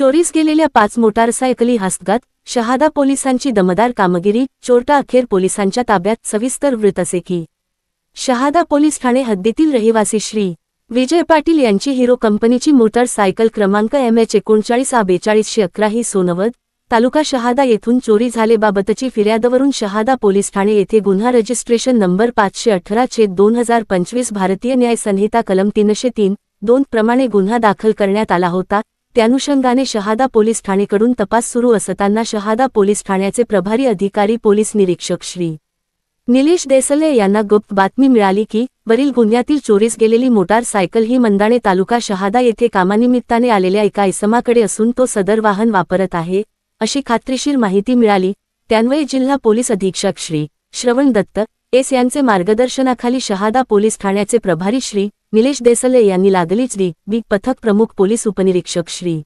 चोरीस गेलेल्या पाच मोटारसायकली हस्तगत शहादा पोलिसांची दमदार कामगिरी चोरटा अखेर पोलिसांच्या ताब्यात सविस्तर वृत्त असे की शहादा पोलीस ठाणे हद्दीतील रहिवासी श्री. विजय पाटील यांची हिरो कंपनीची मोटारसायकल क्रमांक एम एच एकोणचाळीस आ बेचाळीसशे अकरा ही सोनवद तालुका शहादा येथून चोरी झालेबाबतची फिर्यादवरून शहादा पोलीस ठाणे येथे गुन्हा रजिस्ट्रेशन नंबर पाचशे अठरा छेद दोन हजार पंचवीस भारतीय न्याय संहिता कलम तीनशे तीन दोन प्रमाणे गुन्हा दाखल करण्यात आला होता त्यानुषंगाने शहादा पोलीस ठाणेकडून तपास सुरू असताना शहादा पोलीस ठाण्याचे प्रभारी अधिकारी पोलीस निरीक्षक श्री. निलेश देसले यांना गुप्त बातमी मिळाली की वरील गुन्ह्यातील चोरीस गेलेली मोटारसायकल ही मंदाणे तालुका शहादा येथे कामानिमित्ताने आलेल्या एका इसमाकडे असून तो सदर वाहन वापरत आहे अशी खात्रीशीर माहिती मिळाली. त्यान्वये जिल्हा पोलीस अधीक्षक श्री. श्रवण दत्त एस यांचे मार्गदर्शनाखाली शहादा पोलीस ठाण्याचे प्रभारी श्री. निलेश देसले यांनी लागलीच डी बी पथक प्रमुख पोलीस उपनिरीक्षक श्री.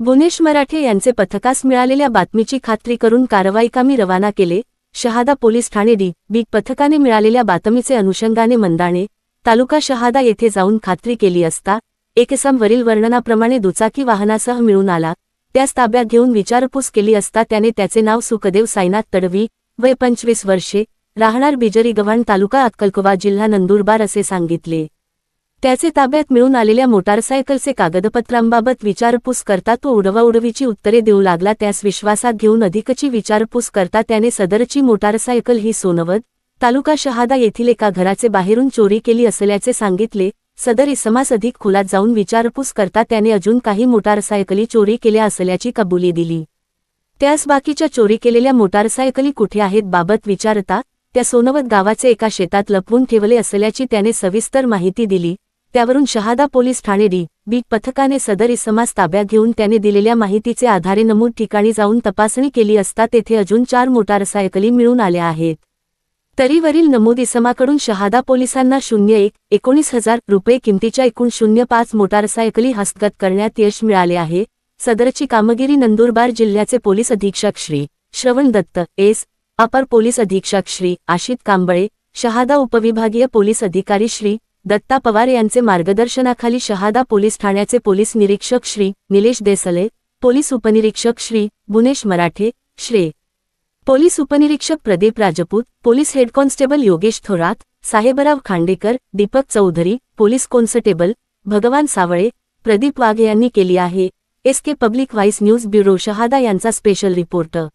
भुवनेश मराठे यांचे पथकास मिळालेल्या बातमीची खात्री करून कारवाईकामी रवाना केले. शहादा पोलीस ठाणे डी बी पथकाने मिळालेल्या बातमीचे अनुषंगाने मंदाणे तालुका शहादा येथे जाऊन खात्री केली असता एकसम वरील वर्णनाप्रमाणे दुचाकी वाहनासह मिळून आला. त्यास ताब्यात घेऊन विचारपूस केली असता त्याने त्याचे नाव सुखदेव साईनाथ तडवी वय पंचवीस वर्षे राहणार बिजरी गव्हाण तालुका अक्कलकोवा जिल्हा नंदुरबार असे सांगितले. त्याचे ताब्यात मिळून आलेल्या मोटारसायकलचे कागदपत्रांबाबत विचारपूस करता तो उडवाउडवीची उत्तरे देऊ लागला. त्यास विश्वासात घेऊन अधिकची विचारपूस करता त्याने सदरची मोटारसायकल ही सोनवद तालुका शहादा येथील एका घराचे बाहेरून चोरी केली असल्याचे सांगितले. सदर इसमास अधिक खोलात जाऊन विचारपूस करता त्याने अजून काही मोटारसायकली चोरी केल्या असल्याची कबुली दिली. त्यास बाकीच्या चोरी केलेल्या मोटारसायकली कुठे आहेत बाबत विचारता त्या सोनवत गावाचे एका शेतात लपवून ठेवले असल्याची त्याने सविस्तर माहिती दिली. त्यावरून शहादा पोलीस ठाणे डी बी पथकाने सदर इसमास ताब्यात घेऊन त्याने दिलेल्या माहितीचे आधारे नमूद ठिकाणी जाऊन तपासणी केली असता तेथे अजून चार मोटारसायकली मिळून आल्या आहेत. तरीवरील नमूद इसमाकडून शहादा पोलिसांना शून्य एक एकोणीस हजार रुपये किमतीच्या एकूण शून्य पाच मोटारसायकली हस्तगत करण्यात यश मिळाले आहे. सदरची कामगिरी नंदुरबार जिल्ह्याचे पोलीस अधीक्षक श्री श्रवण दत्त एस अपर पोलीस अधीक्षक श्री आशित कांबळे शहादा उपविभागीय पोलीस अधिकारी श्री दत्ता पवार यांचे मार्गदर्शनाखाली शहादा पोलीस ठाण्याचे पोलीस निरीक्षक श्री निलेश देसले पोलीस उपनिरीक्षक श्री बुनेश मराठे श्रे. पोलीस उपनिरीक्षक Pradeep Rajput police head constable Yogesh Thorat Sahebrao Khandekar Deepak Chaudhari police constable Bhagwan Sawale Pradeep Waghe यांनी केली आहे. S K public voice news bureau Shahada यांचा स्पेशल रिपोर्टर